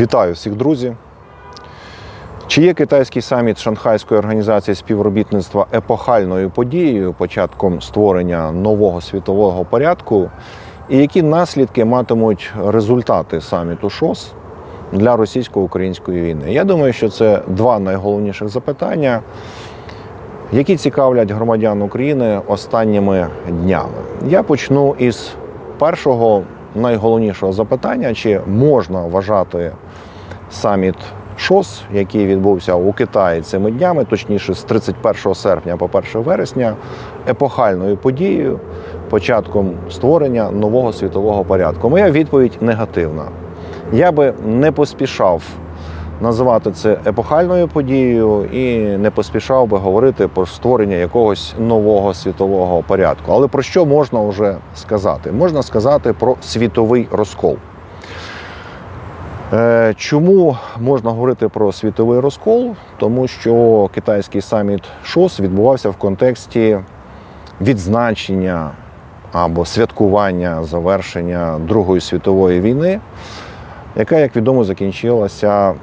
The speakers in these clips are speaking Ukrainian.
Вітаю всіх, друзі. Чи є китайський саміт Шанхайської організації співробітництва епохальною подією, початком створення нового світового порядку, і які наслідки матимуть результати саміту ШОС для російсько-української війни? Я думаю, що це два найголовніших запитання, які цікавлять громадян України останніми днями. Я почну із першого найголовнішого запитання: чи можна вважати саміт ШОС, який відбувся у Китаї цими днями, точніше з 31 серпня по 1 вересня, епохальною подією, початком створення нового світового порядку? Моя відповідь негативна. Я би не поспішав називати це епохальною подією і не поспішав би говорити про створення якогось нового світового порядку. Але про що можна вже сказати? Можна сказати про світовий розкол. Е, Чому можна говорити про світовий розкол? Тому що китайський саміт ШОС відбувався в контексті відзначення або святкування завершення Другої світової війни, яка, як відомо, закінчилася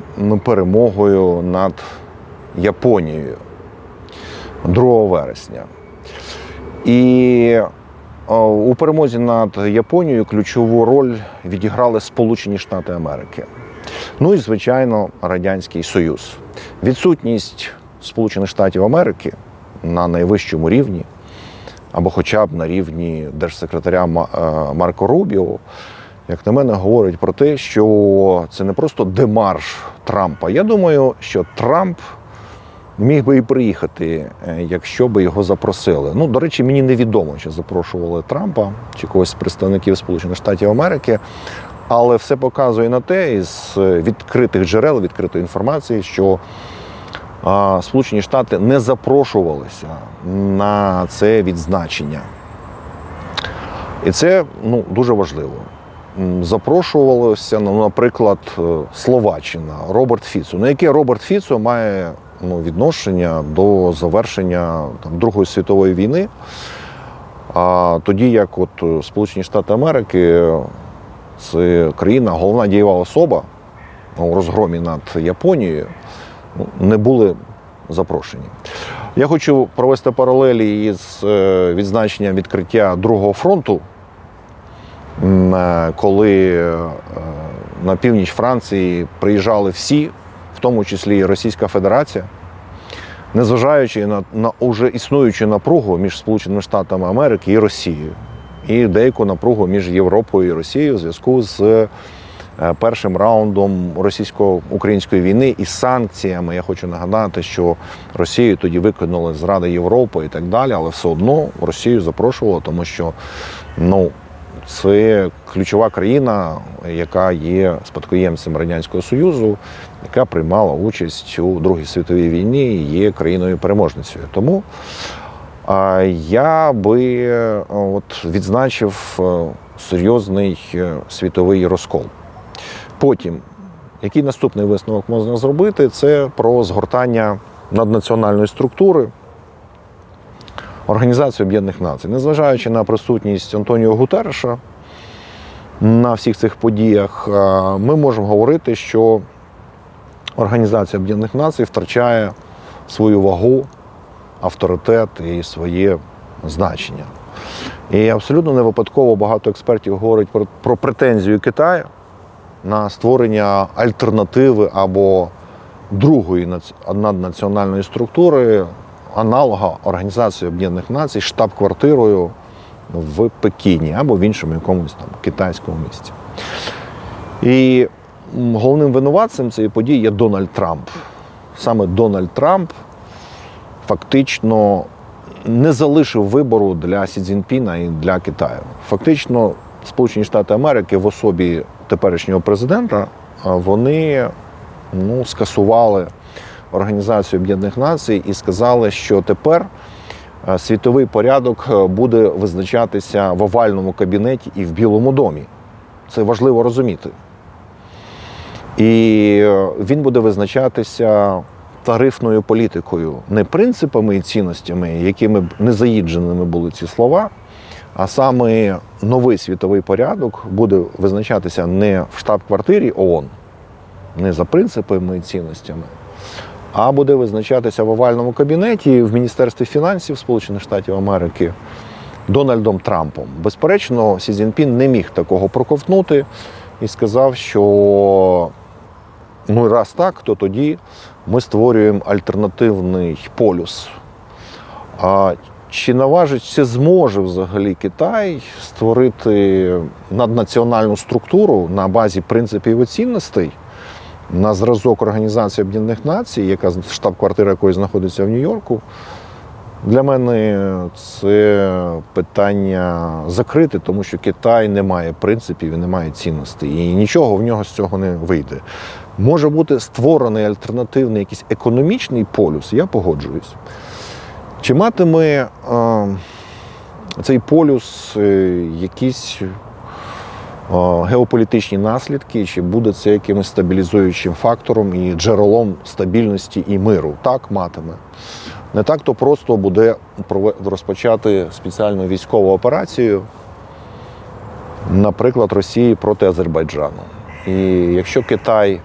перемогою над Японією 2 вересня. І у перемозі над Японією ключову роль відіграли Сполучені Штати Америки. Ну і, звичайно, Радянський Союз. Відсутність Сполучених Штатів Америки на найвищому рівні, або хоча б на рівні держсекретаря е, Марко Рубіо, як на мене, говорить про те, що це не просто демарш Трампа. Я думаю, що Трамп міг би і приїхати, е, якщо би його запросили. Ну, до речі, мені невідомо, чи запрошували Трампа чи когось з представників Сполучених Штатів Америки. Але все показує на те із е, відкритих джерел, відкритої інформації, що а, Сполучені Штати не запрошувалися на це відзначення. І це ну, дуже важливо. Запрошувалося, ну, наприклад, е, Словаччина, Роберт Фіцо. На яке Роберт Фіцо має ну, відношення до завершення там, Другої світової війни. А тоді як от е, Сполучені Штати Америки це країна, головна дієва особа у розгромі над Японією, ну, не були запрошені. Я хочу провести паралелі із е, відзначенням відкриття Другого фронту, е, коли на північ Франції приїжджали всі, тому числі і Російська Федерація, незважаючи на, на уже існуючу напругу між Сполученими Штатами Америки і Росією, і деяку напругу між Європою і Росією у зв'язку з е, першим раундом російсько-української війни і санкціями. Я хочу нагадати, що Росію тоді викинули з Ради Європи і так далі, але все одно Росію запрошували, тому що ну. Це ключова країна, яка є спадкоємцем Радянського Союзу, яка приймала участь у Другій світовій війні і є країною переможницею. Тому я би от, відзначив серйозний е, світовий розкол. Потім, який наступний висновок можна зробити, це про згортання наднаціональної структури Організації Об'єднаних Націй. Незважаючи на присутність Антоніо Гутерреша на всіх цих подіях, е, ми можемо говорити, що Організація Об'єднаних Націй втрачає свою вагу, авторитет і своє значення. І абсолютно не випадково багато експертів говорять про, про претензію Китаю на створення альтернативи або другої нац- наднаціональної структури, аналога Організації Об'єднаних Націй, штаб-квартирою в Пекіні або в іншому якомусь там китайському місті. І головним винуватцем цієї події є Дональд Трамп. Саме Дональд Трамп фактично не залишив вибору для Сі Цзіньпіна і для Китаю. Фактично, Сполучені Штати Америки в особі теперішнього президента вони ну, скасували Організацію Об'єднаних Націй і сказали, що тепер е, світовий порядок е, буде визначатися в овальному кабінеті і в Білому домі. Це важливо розуміти. І е, він буде визначатися тарифною політикою, не принципами і цінностями, якими б не заїдженими були ці слова, а саме новий світовий порядок буде визначатися не в штаб-квартирі ООН, не за принципами і цінностями, а буде визначатися в овальному кабінеті в Міністерстві фінансів Сполучених Штатів Америки Дональдом Трампом. Безперечно, Сі Цзіньпін не міг такого проковтнути і сказав, що ну раз так, то тоді ми створюємо альтернативний полюс. А чи наважить, чи зможе взагалі Китай створити наднаціональну структуру на базі принципів і цінностей на зразок Організації Об'єднаних Націй, яка штаб-квартира якої знаходиться в Нью-Йорку? Для мене це питання закрите, тому що Китай не має принципів і не має цінностей. І нічого в нього з цього не вийде. Може бути створений альтернативний якийсь економічний полюс, я погоджуюсь. Чи матиме е, цей полюс е, якісь геополітичні наслідки, чи буде це якимось стабілізуючим фактором і джерелом стабільності і миру? Так, матиме. Не так то просто буде розпочати спеціальну військову операцію, наприклад, Росії проти Азербайджану. І якщо Китай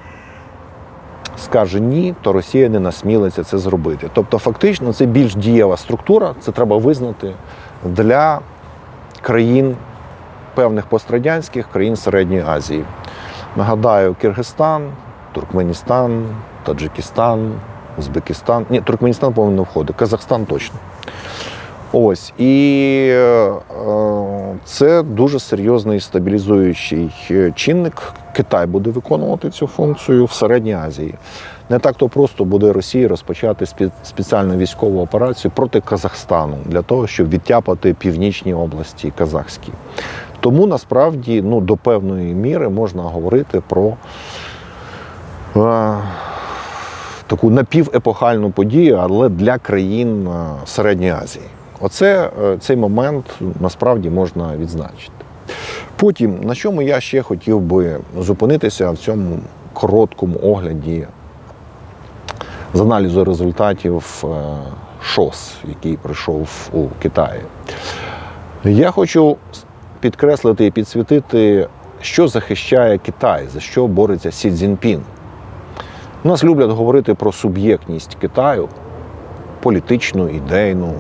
скаже ні, то Росія не насмілиться це зробити. Тобто, фактично, це більш дієва структура, це треба визнати для країн певних пострадянських країн Середньої Азії. Нагадаю, Киргизстан, Туркменістан, Таджикистан, Узбекистан. Ні, Туркменістан повинен входити, Казахстан точно. Ось і е, це дуже серйозний стабілізуючий е, чинник. Китай буде виконувати цю функцію в Середній Азії. Не так то просто буде Росія розпочати спеціальну військову операцію проти Казахстану для того, щоб відтяпати північні області казахські. Тому насправді ну, до певної міри можна говорити про е, таку напівепохальну подію, але для країн е, Середньої Азії. Оце е, цей момент насправді можна відзначити. Потім, на чому я ще хотів би зупинитися в цьому короткому огляді з аналізу результатів е, ШОС, який прийшов у Китаї. Я хочу підкреслити і підсвітити, що захищає Китай, за що бореться Сі Цзіньпін. У нас люблять говорити про суб'єктність Китаю, політичну, ідейну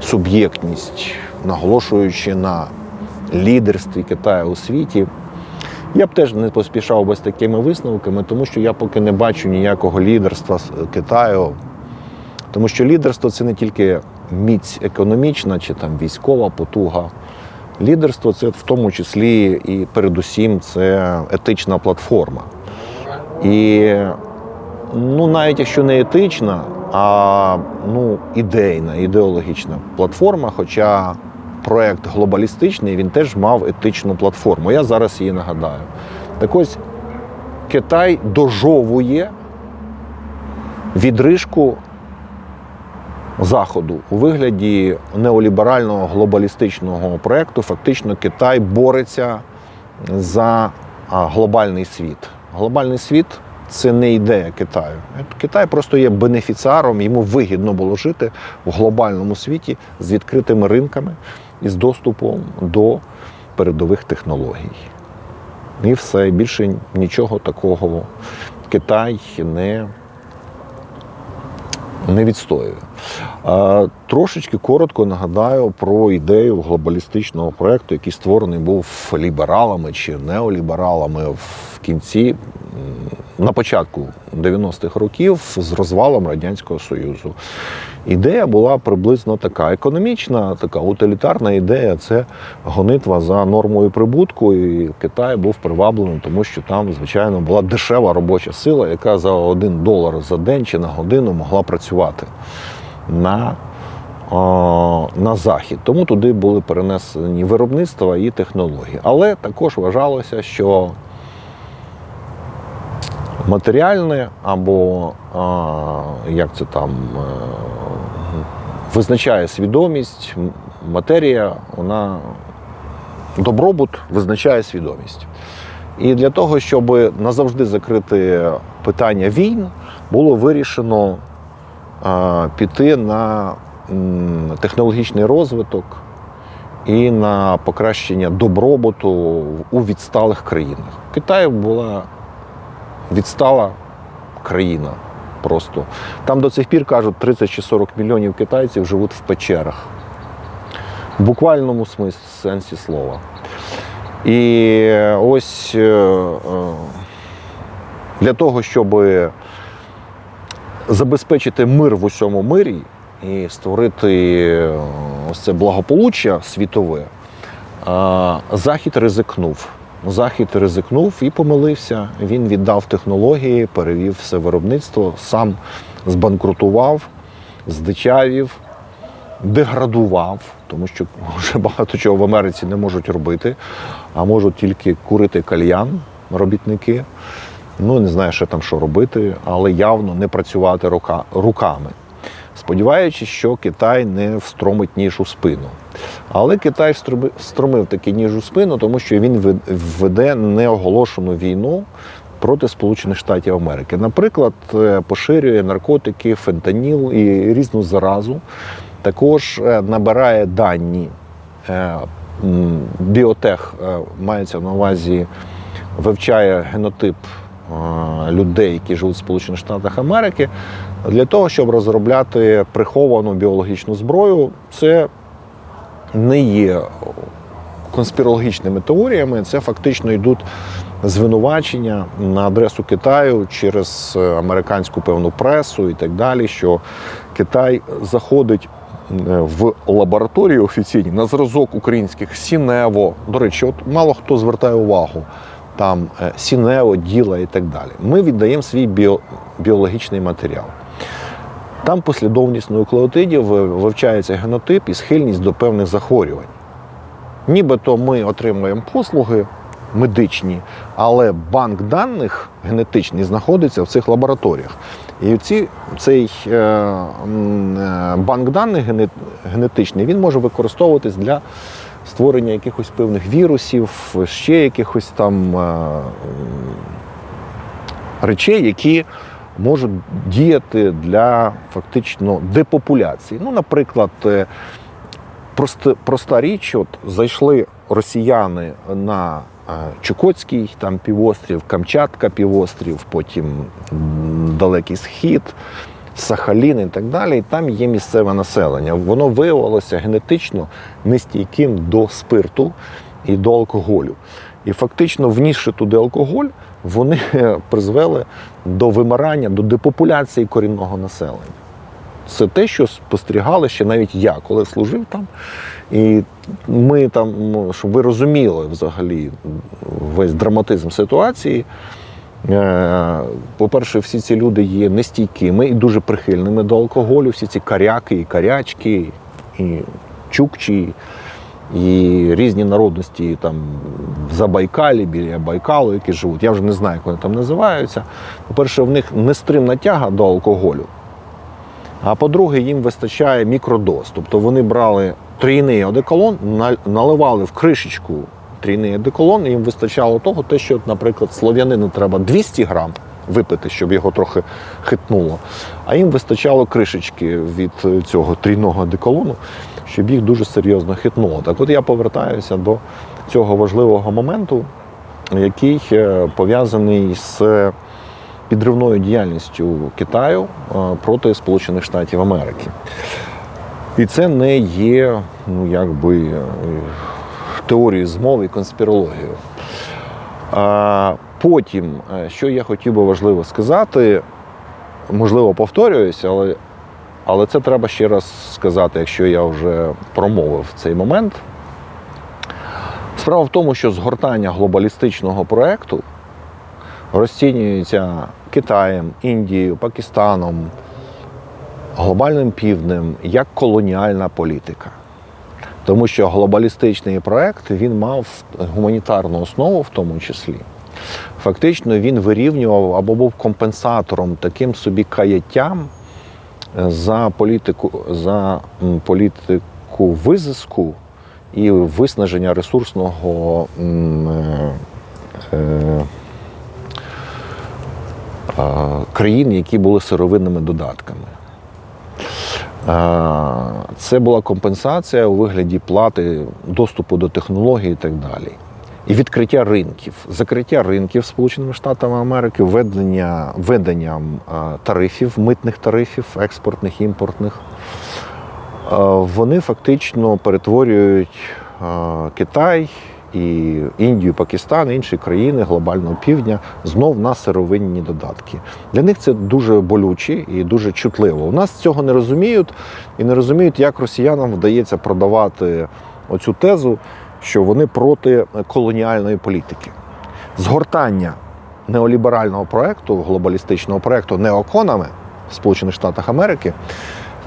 суб'єктність, наголошуючи на лідерстві Китаю у світі. Я б теж не поспішав би з такими висновками, тому що я поки не бачу ніякого лідерства Китаю. Тому що лідерство це не тільки міць економічна чи там військова потуга. Лідерство це в тому числі і передусім це етична платформа. І ну, навіть якщо не етична, а ну, ідейна, ідеологічна платформа, хоча проект глобалістичний, він теж мав етичну платформу. Я зараз її нагадаю. Так ось Китай дожовує відрижку Заходу у вигляді неоліберального глобалістичного проекту. Фактично, Китай бореться за глобальний світ. Глобальний світ це не ідея Китаю. Китай просто є бенефіціаром, йому вигідно було жити в глобальному світі з відкритими ринками і з доступом до передових технологій. І все, більше нічого такого Китай не, не відстоює. Трошечки коротко нагадаю про ідею глобалістичного проєкту, який створений був лібералами чи неолібералами в кінці, на початку 90-х років з розвалом Радянського Союзу. Ідея була приблизно така: економічна, така утилітарна ідея це гонитва за нормою прибутку. І Китай був приваблений, тому що там, звичайно, була дешева робоча сила, яка за один долар за день чи на годину могла працювати на, на захід. Тому туди були перенесені виробництва і технології. Але також вважалося, що матеріальне або як це там е, визначає свідомість, матерія, вона добробут визначає свідомість. І для того, щоб назавжди закрити питання війн, було вирішено піти на технологічний розвиток і на покращення добробуту у відсталих країнах. У Китаї була відстала країна. Просто там до цих пір кажуть 30 чи 40 мільйонів китайців живуть в печерах. В буквальному смислі сенсі слова. І ось е, е, для того, щоб забезпечити мир в усьому мирі і створити е, ось це благополуччя світове, Захід ризикнув. Захід ризикнув і помилився. Він віддав технології, перевів все виробництво, сам збанкрутував, здичавів, деградував, тому що вже багато чого в Америці не можуть робити, а можуть тільки курити кальян робітники. Ну, не знаю, що там що робити, але явно не працювати рука, руками. Сподіваючись, що Китай не встромить ніж у спину. Але Китай встроби- встромив таки ніж у спину, тому що він вед- веде неоголошену війну проти Сполучених Штатів Америки. Наприклад, е, поширює наркотики, фентаніл і різну заразу. Також е, набирає дані. Е, Біотех мається на увазі, вивчає генотип людей, які живуть в Сполучених Штатах Америки, для того, щоб розробляти приховану біологічну зброю. Це не є конспірологічними теоріями, це фактично йдуть звинувачення на адресу Китаю через е, американську певну пресу і так далі, що Китай заходить е, в лабораторії офіційні на зразок українських Сінево. До речі, от мало хто звертає увагу. Там е, Сінево, діла і так далі. Ми віддаємо свій біо, біологічний матеріал. Там послідовність нуклеотидів вивчається генотип і схильність до певних захворювань. Нібито ми отримуємо послуги медичні, але банк даних генетичний знаходиться в цих лабораторіях. І ці, цей е, е, банк даних генетичний він може використовуватись для створення якихось певних вірусів, ще якихось там е, речей, які можуть діяти для фактично депопуляції. Ну, наприклад, е, проста, проста річ, от зайшли росіяни на е, Чукотський там півострів, Камчатка півострів, потім Далекий Схід, Сахалін і так далі. І там є місцеве населення. Воно виявилося генетично нестійким до спирту і до алкоголю. І фактично, внісши туди алкоголь, вони е, призвели до вимирання, до депопуляції корінного населення. Це те, що спостерігали ще навіть я, коли служив там. І ми там, ну, щоб ви розуміли взагалі весь драматизм ситуації. Е, По-перше, всі ці люди є нестійкими і дуже прихильними до алкоголю, всі ці каряки і карячки, і чукчі, і різні народності там в Забайкалі, біля Байкалу, які живуть. Я вже не знаю, як вони там називаються. По-перше, в них нестримна тяга до алкоголю. А по-друге, їм вистачає мікродоз. Тобто вони брали трійний одеколон, наливали в кришечку трійний одеколон, і їм вистачало того, те, що, наприклад, слов'янину треба 200 грам випити, щоб його трохи хитнуло. А їм вистачало кришечки від е, цього трійного одеколону, щоб їх дуже серйозно хитнуло. Так от я повертаюся до цього важливого моменту, який е, пов'язаний з підривною діяльністю Китаю е, проти Сполучених Штатів Америки. І це не є ну, якби, теорією змови і конспірологією. Потім, е, що я хотів би важливо сказати, можливо, повторююсь, але, але це треба ще раз сказати, якщо я вже промовив цей момент. Справа в тому, що згортання глобалістичного проекту розцінюється Китаєм, Індією, Пакистаном, глобальним півднем як колоніальна політика. Тому що глобалістичний проект він мав гуманітарну основу в тому числі. Фактично він вирівнював або був компенсатором таким собі каяттям за політику, за політику визиску і виснаження ресурсного е, е, е, країн, які були сировинними додатками. Е, Це була компенсація у вигляді плати доступу до технологій і так далі. І відкриття ринків, закриття ринків Сполученими Штатами Америки, введення, введенням е, тарифів, митних тарифів, експортних, імпортних, е, вони фактично перетворюють е, Китай і Індію, Пакистан, інші країни глобального півдня знов на сировинні додатки. Для них це дуже болюче і дуже чутливо. У нас цього не розуміють і не розуміють, як росіянам вдається продавати оцю тезу, що вони проти колоніальної політики. Згортання неоліберального проекту, глобалістичного проекту неоконами в Сполучених Штатах Америки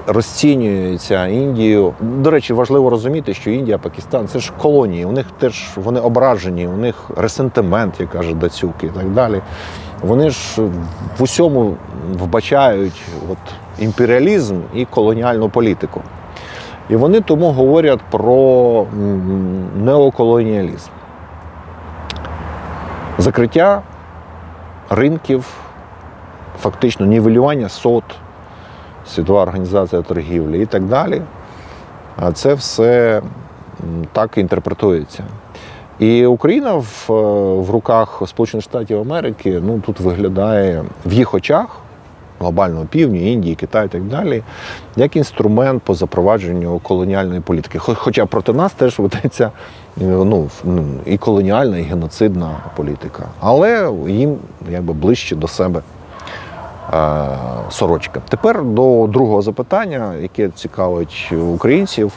розцінюється Індією. До речі, важливо розуміти, що Індія, Пакистан це ж колонії. У них теж вони ображені, у них ресентимент, як каже Дацюк, і так далі. Вони ж в усьому вбачають от, імперіалізм і колоніальну політику. І вони тому говорять про неоколоніалізм. Закриття ринків, фактично нівелювання сот, Світова організація торгівлі і так далі. А це все так інтерпретується. І Україна в, е, в руках Сполучених Штатів Америки ну, тут виглядає в їх очах глобального півдня, Індії, Китаю і так далі, як інструмент по запровадженню колоніальної політики. Хоча проти нас теж ведеться е, ну, ну, і колоніальна, і геноцидна політика. Але їм якби ближче до себе е, сорочка. Тепер до другого запитання, яке цікавить українців.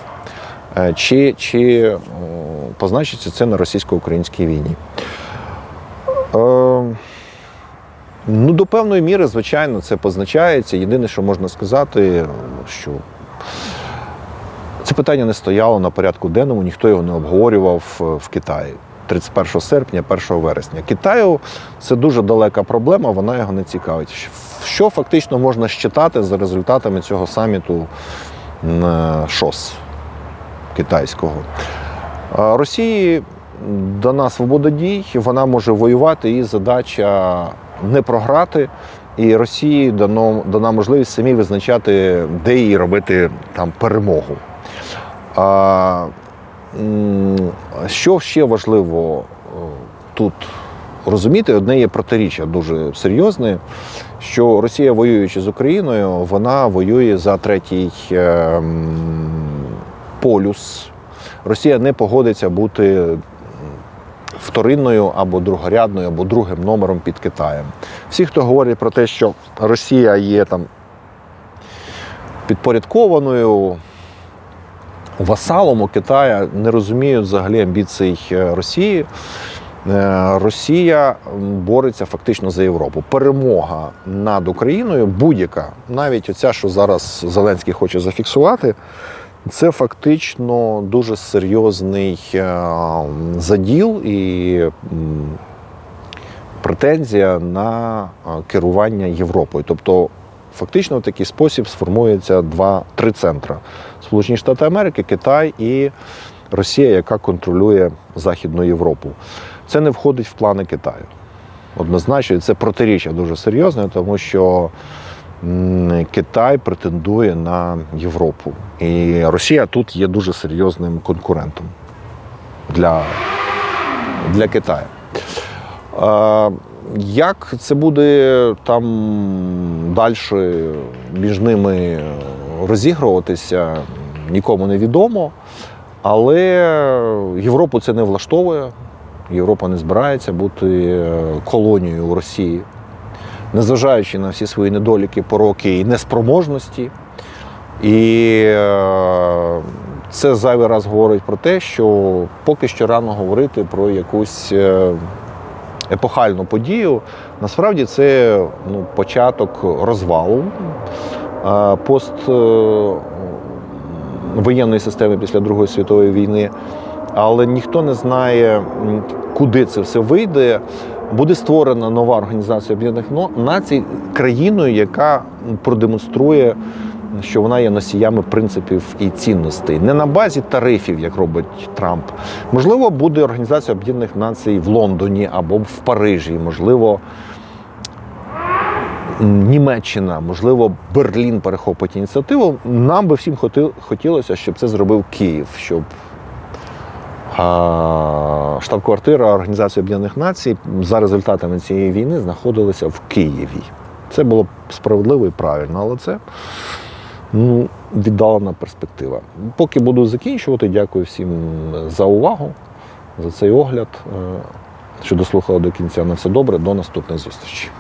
Е, Чи, чи позначиться це на російсько-українській війні? Ну, до певної міри, звичайно, це позначається. Єдине, що можна сказати, що це питання не стояло на порядку денному, ніхто його не обговорював е, в Китаї. 31 серпня, 1 вересня. Китаю це дуже далека проблема, вона його не цікавить. Що фактично можна щитати за результатами цього саміту е, ШОС китайського? Росії дана свобода дій, вона може воювати, і задача не програти. І Росії дано, дана можливість самі визначати, де їй робити там перемогу. А, що ще важливо е, тут розуміти, одне є протиріччя дуже серйозне, що Росія, воюючи з Україною, вона воює за третій е, полюс. Росія не погодиться бути вторинною або другорядною, або другим номером під Китаєм. Всі, хто говорять про те, що Росія є там підпорядкованою васалом у Китая, не розуміють взагалі амбіцій е, Росії. Е, Росія бореться фактично за Європу. Перемога над Україною будь-яка, навіть оця, що зараз Зеленський хоче зафіксувати, це фактично дуже серйозний е, заділ і претензія на е, керування Європою. Тобто, фактично в такий спосіб сформується два-три центра: Сполучені Штати Америки, Китай і Росія, яка контролює Західну Європу. Це не входить в плани Китаю. Однозначно, це протиріччя дуже серйозне, тому що Китай претендує на Європу. І Росія тут є дуже серйозним конкурентом для, для Китаю. Як це буде там далі між ними розігруватися, нікому не відомо. Але Європу це не влаштовує. Європа не збирається бути е, колонією Росії, незважаючи на всі свої недоліки, пороки і неспроможності. І е, це зайвий раз говорить про те, що поки що рано говорити про якусь е, епохальну подію. Насправді це ну, початок розвалу е, пост е, воєнної системи після Другої світової війни. Але ніхто не знає, куди це все вийде. Буде створена нова організація Об'єднаних Націй країною, яка продемонструє, що вона є носіями принципів і цінностей. Не на базі тарифів, як робить Трамп. Можливо, буде Організація Об'єднаних Націй в Лондоні або в Парижі. Можливо, Німеччина, можливо, Берлін перехопить ініціативу. Нам би всім хотілося, щоб це зробив Київ, щоб штаб-квартира Організації Об'єднаних Націй за результатами цієї війни знаходилася в Києві. Це було справедливо і правильно, але це ну, віддалена перспектива. Поки буду закінчувати, дякую всім за увагу, за цей огляд. Е, Що дослухали до кінця. На все добре, до наступних зустрічей.